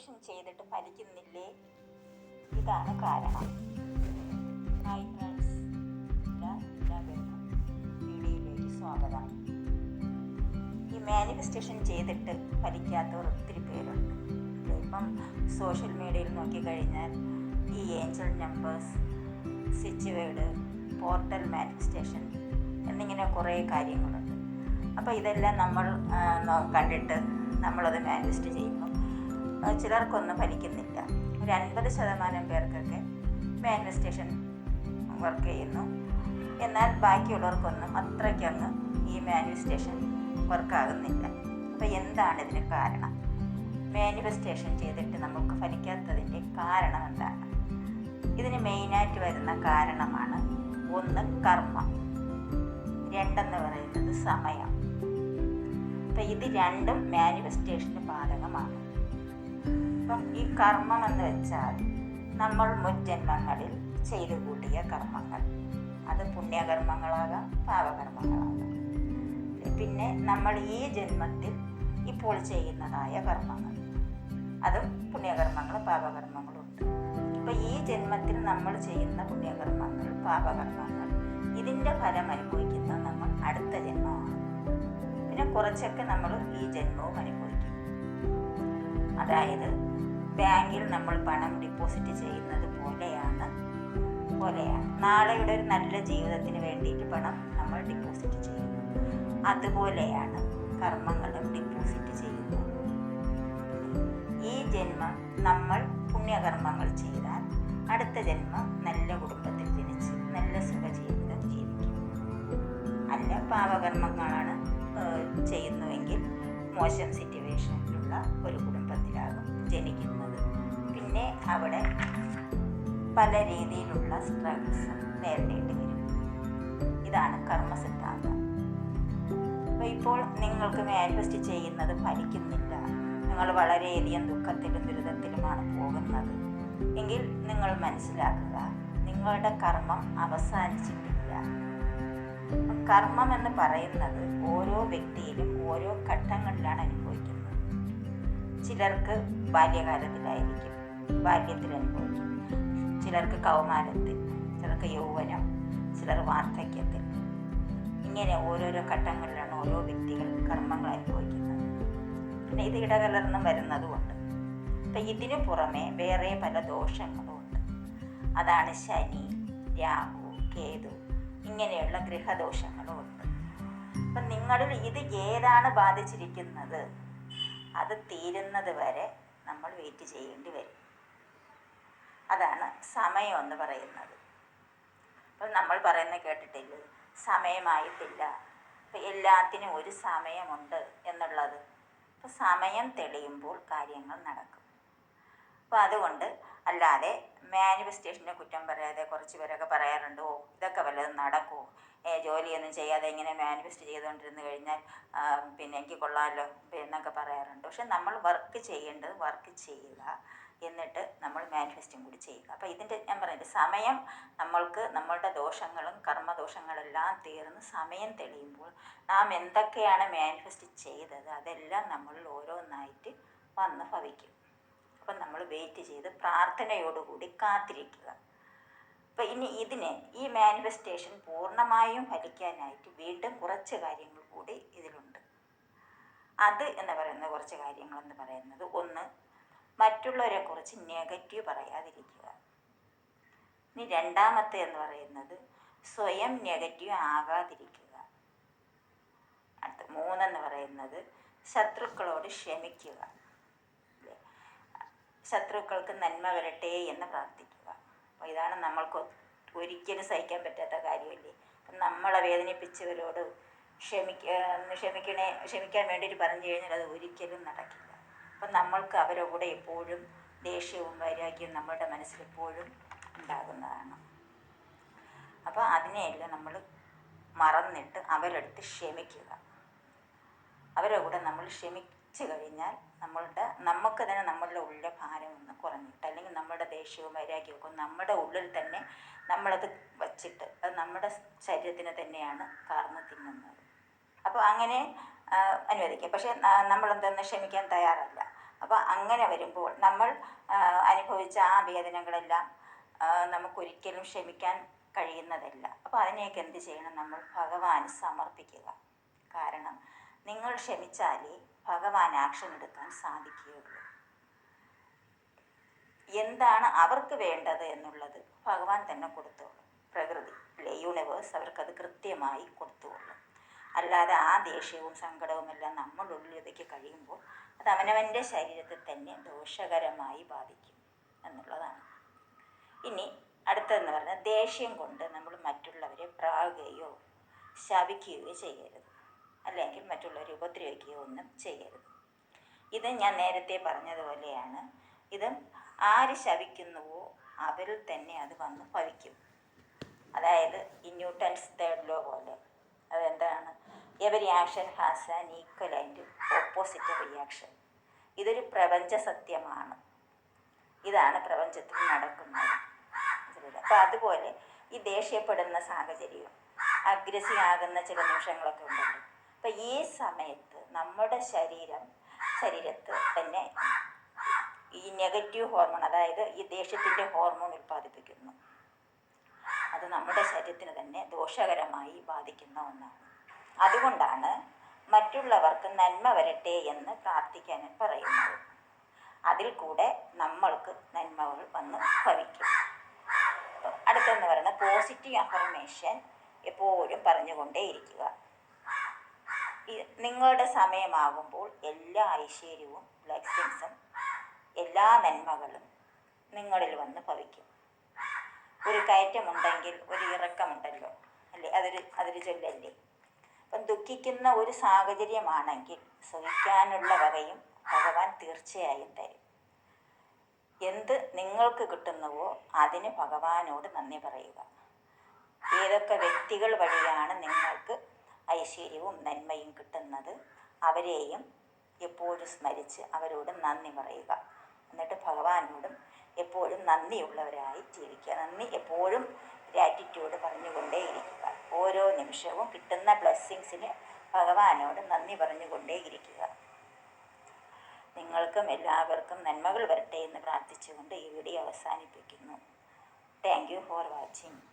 Manifestation ചെയ്തിട്ട് ഫലിക്കുന്നില്ലേ ഇതാണ് കാരണം. വീഡിയോയിലേക്ക് സ്വാഗതം. ഈ മാനിഫെസ്റ്റേഷൻ ചെയ്തിട്ട് ഫലിക്കാത്തവർ ഒത്തിരി പേരുണ്ട്. ഇപ്പം സോഷ്യൽ മീഡിയയിൽ നോക്കിക്കഴിഞ്ഞാൽ ഈ angel numbers switch word portal manifestation എന്നിങ്ങനെ കുറേ കാര്യങ്ങളുണ്ട്. അപ്പോൾ ഇതെല്ലാം നമ്മൾ കണ്ടിട്ട് നമ്മളത് മാനിഫെസ്റ്റ് ചെയ്യുമ്പോൾ ചിലർക്കൊന്നും ഫലിക്കുന്നില്ല. ഒരു അൻപത് ശതമാനം പേർക്കൊക്കെ മാനിഫെസ്റ്റേഷൻ വർക്ക് ചെയ്യുന്നു. എന്നാൽ ബാക്കിയുള്ളവർക്കൊന്നും അത്രയ്ക്കങ്ങ് ഈ മാനിഫെസ്റ്റേഷൻ വർക്കാകുന്നില്ല അപ്പോൾ എന്താണ് ഇതിന് കാരണം? മാനിഫെസ്റ്റേഷൻ ചെയ്തിട്ട് നമുക്ക് ഫലിക്കാത്തതിന്റെ കാരണം എന്താണ്? ഇതിന് മെയിനായിട്ട് വരുന്ന കാരണമാണ് ഒന്ന് കർമ്മം. രണ്ടെന്ന് പറയുന്നത് സമയം. അപ്പം ഇത് രണ്ടും മാനിഫെസ്റ്റേഷന് ബാധകമാണ്. അപ്പം ഈ കർമ്മം എന്ന് വെച്ചാൽ നമ്മൾ മുൻ ജന്മങ്ങളിൽ ചെയ്തു കൂട്ടിയ കർമ്മങ്ങൾ. അത് പുണ്യകർമ്മങ്ങളാകാം പാപകർമ്മങ്ങളാകാം. പിന്നെ നമ്മൾ ഈ ജന്മത്തിൽ ഇപ്പോൾ ചെയ്യുന്നതായ കർമ്മങ്ങൾ. അതും പുണ്യകർമ്മങ്ങൾ പാപകർമ്മങ്ങളും ഉണ്ട്. അപ്പോൾ ഈ ജന്മത്തിൽ നമ്മൾ ചെയ്യുന്ന പുണ്യകർമ്മങ്ങൾ പാപകർമ്മങ്ങൾ ഇതിന്റെ ഫലം അനുഭവിക്കുന്നത് നമ്മൾ അടുത്ത ജന്മമാണ്. പിന്നെ കുറച്ചൊക്കെ നമ്മൾ ഈ ജന്മവും അനുഭവിക്കും. അതായത് ബാങ്കിൽ നമ്മൾ പണം ഡിപ്പോസിറ്റ് ചെയ്യുന്നത് പോലെയാണ് പോലെയാണ്. നാളെയുടെ ഒരു നല്ല ജീവിതത്തിന് വേണ്ടിയിട്ട് പണം നമ്മൾ ഡിപ്പോസിറ്റ് ചെയ്യുന്നു. അതുപോലെയാണ് കർമ്മങ്ങളും ഡിപ്പോസിറ്റ് ചെയ്യുന്നത് ഈ ജന്മം നമ്മൾ പുണ്യകർമ്മങ്ങൾ ചെയ്താൽ അടുത്ത ജന്മം നല്ല കുടുംബത്തിൽ ജനിച്ച് നല്ല സുഖജീവിതം ജീവിക്കും. അല്ല പാവകർമ്മങ്ങളാണ് ഏഹ്, ചെയ്യുന്നുവെങ്കിൽ മോശം സിറ്റുവേഷനിലുള്ള ഒരു കുടുംബത്തിലാകും ജനിക്കുന്നത്. പിന്നെ അവിടെ പല രീതിയിലുള്ള സ്ട്രഗിൾസ് നേരിടേണ്ടി വരും. ഇതാണ് കർമ്മ സിദ്ധാന്തം അപ്പോൾ ഇപ്പോൾ നിങ്ങൾക്ക് മാനിഫെസ്റ്റ് ചെയ്യുന്നത് ഫലിക്കുന്നില്ല. നിങ്ങൾ വളരെയധികം ദുഃഖത്തിലും ദുരിതത്തിലുമാണ് പോകുന്നത്. എങ്കിൽ നിങ്ങൾ മനസ്സിലാക്കുക നിങ്ങളുടെ കർമ്മം അവസാനിച്ചിട്ടില്ല. കർമ്മം എന്ന് പറയുന്നത് ഓരോ വ്യക്തിയിലും ഓരോ ഘട്ടങ്ങളിലാണ് അനുഭവിക്കുന്നത്. ചിലർക്ക് ബാല്യകാലത്തിലായിരിക്കും ബാല്യത്തിൽ അനുഭവിക്കും. ചിലർക്ക് കൗമാരത്തിൽ ചിലർക്ക് യൗവനം ചിലർ വാർദ്ധക്യത്തിൽ. ഇങ്ങനെ ഓരോരോ ഘട്ടങ്ങളിലാണ് ഓരോ വ്യക്തികൾ കർമ്മങ്ങൾ അനുഭവിക്കുന്നത്. പിന്നെ ഇത് ഇടകലർന്നും വരുന്നതുമുണ്ട്. അപ്പം ഇതിനു പുറമെ വേറെ പല ദോഷങ്ങളും ഉണ്ട്. അതാണ് ശനി രാഹു കേതു ഇങ്ങനെയുള്ള ഗ്രഹദോഷങ്ങളും ഉണ്ട് അപ്പം നിങ്ങളിൽ ഇത് ഏതാണ് ബാധിച്ചിരിക്കുന്നത്? അത് തീരുന്നത് വരെ നമ്മൾ വെയിറ്റ് ചെയ്യേണ്ടി വരും. അതാണ് സമയം എന്ന് പറയുന്നത്. അപ്പം നമ്മൾ പറയുന്നത് കേട്ടിട്ടില്ലേ? സമയമായിട്ടില്ല. അപ്പം എല്ലാത്തിനും ഒരു സമയമുണ്ട് എന്നുള്ളത്. അപ്പം സമയം തെളിയുമ്പോൾ കാര്യങ്ങൾ നടക്കും. അപ്പം അതുകൊണ്ട് അല്ലാതെ മാനിഫെസ്റ്റേഷനെ കുറ്റം പറയാതെ കുറച്ച് പേരൊക്കെ പറയാറുണ്ട് ഓ ഇതൊക്കെ വല്ലതും നടക്കുമോ ഏ ജോലിയൊന്നും ചെയ്യാതെ ഇങ്ങനെ മാനിഫെസ്റ്റ് ചെയ്തുകൊണ്ടിരുന്ന് കഴിഞ്ഞാൽ പിന്നെ എനിക്ക് കൊള്ളാമല്ലോ എന്നൊക്കെ പറയാറുണ്ട്. പക്ഷെ നമ്മൾ വർക്ക് ചെയ്യേണ്ടത് വർക്ക് ചെയ്യുക എന്നിട്ട് നമ്മൾ മാനിഫെസ്റ്റും കൂടി ചെയ്യുക. അപ്പോൾ ഇതിന്റെ ഞാൻ പറഞ്ഞത് സമയം നമ്മൾക്ക് നമ്മളുടെ ദോഷങ്ങളും കർമ്മദോഷങ്ങളെല്ലാം തീർന്ന് സമയം തെളിയുമ്പോൾ നാം എന്തൊക്കെയാണ് മാനിഫെസ്റ്റ് ചെയ്തത് അതെല്ലാം നമ്മളിൽ ഓരോന്നായിട്ട് വന്ന് ഭവിക്കും. അപ്പം നമ്മൾ വെയിറ്റ് ചെയ്ത് പ്രാർത്ഥനയോടുകൂടി കാത്തിരിക്കുക. അപ്പം ഇനി ഇതിനെ ഈ മാനിഫെസ്റ്റേഷൻ പൂർണമായും ഫലിക്കാനായിട്ട് വീണ്ടും കുറച്ച് കാര്യങ്ങൾ കൂടി ഇതിലുണ്ട്. അത് എന്ന് പറയുന്ന കുറച്ച് കാര്യങ്ങൾ എന്ന് പറയുന്നത് ഒന്ന് മറ്റുള്ളവരെ കുറിച്ച് നെഗറ്റീവ് പറയാതിരിക്കുക. ഇനി രണ്ടാമത്തെ എന്ന് പറയുന്നത് സ്വയം നെഗറ്റീവ് ആകാതിരിക്കുക. അടുത്ത മൂന്നെന്ന് പറയുന്നത് ശത്രുക്കളോട് ക്ഷമിക്കുക? ശത്രുക്കൾക്ക് നന്മ വരട്ടെ എന്ന് പ്രാർത്ഥിക്കുക. അപ്പോൾ ഇതാണ് നമ്മൾക്ക് ഒരിക്കലും സഹിക്കാൻ പറ്റാത്ത കാര്യമല്ലേ? അപ്പം നമ്മളെ വേദനിപ്പിച്ചവരോട് ക്ഷമിക്ക ക്ഷമിക്കണേ ക്ഷമിക്കാൻ വേണ്ടിയിട്ട് പറഞ്ഞു കഴിഞ്ഞാൽ അത് ഒരിക്കലും നടക്കില്ല. അപ്പം നമ്മൾക്ക് അവരുടെ എപ്പോഴും ദേഷ്യവും വൈരാഗ്യവും നമ്മളുടെ മനസ്സിൽ എപ്പോഴും ഉണ്ടാകുന്നതാണ്. അപ്പോൾ അതിനെയെല്ലാം നമ്മൾ മറന്നിട്ട് അവരെടുത്ത് ക്ഷമിക്കുക. അവരുടെ കൂടെ നമ്മൾ ക്ഷമിച്ചു കഴിഞ്ഞാൽ നമ്മളുടെ നമുക്ക് തന്നെ നമ്മളുടെ ഉള്ളിലെ ഭാരം ഒന്ന് കുറഞ്ഞിട്ട് അല്ലെങ്കിൽ നമ്മുടെ ദേഷ്യവും വൈരാഗ്യവും ഒക്കെ നമ്മുടെ ഉള്ളിൽ തന്നെ നമ്മളത് വച്ചിട്ട് അത് നമ്മുടെ ശരീരത്തിന് തന്നെയാണ് കാർന്ന് തിന്നുന്നത്. അപ്പോൾ അങ്ങനെ അനുവദിക്കുക. പക്ഷേ നമ്മളെന്തെന്ന് ക്ഷമിക്കാൻ തയ്യാറല്ല. അപ്പോൾ അങ്ങനെ വരുമ്പോൾ നമ്മൾ അനുഭവിച്ച ആ വേദനകളെല്ലാം നമുക്കൊരിക്കലും ക്ഷമിക്കാൻ കഴിയുന്നതല്ല. അപ്പോൾ അതിനെയൊക്കെ എന്ത് ചെയ്യണം നമ്മൾ? ഭഗവാന് സമർപ്പിക്കുക. കാരണം നിങ്ങൾ ക്ഷമിച്ചാലേ ഭഗവാൻ ആക്ഷൻ എടുക്കാൻ സാധിക്കുകയുള്ളൂ. എന്താണ് അവർക്ക് വേണ്ടത് എന്നുള്ളത് ഭഗവാൻ തന്നെ കൊടുത്തോളും. പ്രകൃതി അല്ലെ യൂണിവേഴ്സ് അവർക്കത് കൃത്യമായി കൊടുത്തോളും. അല്ലാതെ ആ ദേഷ്യവും സങ്കടവും എല്ലാം നമ്മളുള്ളിലേക്ക് കഴിയുമ്പോൾ അത് അവനവന്റെ ശരീരത്തെ തന്നെ ദോഷകരമായി ബാധിക്കും എന്നുള്ളതാണ്. ഇനി അടുത്തതെന്ന് പറഞ്ഞാൽ ദേഷ്യം കൊണ്ട് നമ്മൾ മറ്റുള്ളവരെ പ്രാകുകയോ ശപിക്കുകയോ ചെയ്യരുത്. അല്ലെങ്കിൽ മറ്റുള്ളവരെ ഉപദ്രവിക്കുകയോ ഒന്നും ചെയ്യരുത്. ഇത് ഞാൻ നേരത്തെ പറഞ്ഞതുപോലെയാണ്. ഇത് ആര് ശവിക്കുന്നുവോ അവരിൽ തന്നെ അത് വന്ന് ഭവിക്കും അതായത് ഈ ന്യൂട്ടൺസ് തേർഡ് ലോ പോലെ. അതെന്താണ്? Every action has an equal and opposite reaction ഇതൊരു പ്രപഞ്ച സത്യമാണ്. ഇതാണ് പ്രപഞ്ചത്തിൽ നടക്കുന്നത്. അപ്പം അതുപോലെ ഈ ദേഷ്യപ്പെടുന്ന സാഹചര്യവും അഗ്രസീവ് ആകുന്ന ചില നിമിഷങ്ങളൊക്കെ ഉണ്ടല്ലോ. അപ്പം ഈ സമയത്ത് നമ്മുടെ ശരീരം ശരീരത്ത് തന്നെ ഈ നെഗറ്റീവ് ഹോർമോൺ അതായത് ഈ ദേഷ്യത്തിന്റെ ഹോർമോൺ ഉൽപ്പാദിപ്പിക്കുന്നു. അത് നമ്മുടെ ശരീരത്തിന് തന്നെ ദോഷകരമായി ബാധിക്കുന്ന ഒന്നാണ്. അതുകൊണ്ടാണ് മറ്റുള്ളവർക്ക് നന്മ വരട്ടെ എന്ന് പ്രാർത്ഥിക്കാൻ പറയുന്നത്. അതിൽ കൂടെ നമ്മൾക്ക് നന്മകൾ വന്ന് ഭവിക്കും. അടുത്തെന്ന് പറയുന്ന പോസിറ്റീവ് അഫർമേഷൻ എപ്പോഴും പറഞ്ഞുകൊണ്ടേയിരിക്കുക. നിങ്ങളുടെ സമയമാകുമ്പോൾ എല്ലാ ഐശ്വര്യവും ബ്ലെസ്സിങ്സും എല്ലാ നന്മകളും നിങ്ങളിൽ വന്ന് ഭവിക്കും ഒരു കയറ്റമുണ്ടെങ്കിൽ ഒരു ഇറക്കമുണ്ടല്ലോ അല്ലേ? അതൊരു അതൊരു ചൊല്ലല്ലേ? അപ്പം ദുഃഖിക്കുന്ന ഒരു സാഹചര്യമാണെങ്കിൽ സഹിക്കാനുള്ള വകയും ഭഗവാൻ തീർച്ചയായും തരും. എന്ത് നിങ്ങൾക്ക് കിട്ടുന്നുവോ അതിന് ഭഗവാനോട് നന്ദി പറയുക. ഏതൊക്കെ വ്യക്തികൾ വഴിയാണ് നിങ്ങൾക്ക് ഐശ്വര്യവും നന്മയും കിട്ടുന്നത് അവരെയും എപ്പോഴും സ്മരിച്ച് അവരോട് നന്ദി പറയുക. എന്നിട്ട് ഭഗവാനോടും എപ്പോഴും നന്ദിയുള്ളവരായി ജീവിക്കുക. നന്ദി എപ്പോഴും ഗ്രാറ്റിറ്റ്യൂഡ് പറഞ്ഞുകൊണ്ടേയിരിക്കുക. ഓരോ നിമിഷവും കിട്ടുന്ന ബ്ലെസ്സിങ്സിന് ഭഗവാനോട് നന്ദി പറഞ്ഞുകൊണ്ടേയിരിക്കുക. നിങ്ങൾക്കും എല്ലാവർക്കും നന്മകൾ വരട്ടെ എന്ന് പ്രാർത്ഥിച്ചുകൊണ്ട് ഈ വീഡിയോ അവസാനിപ്പിക്കുന്നു. Thank you for watching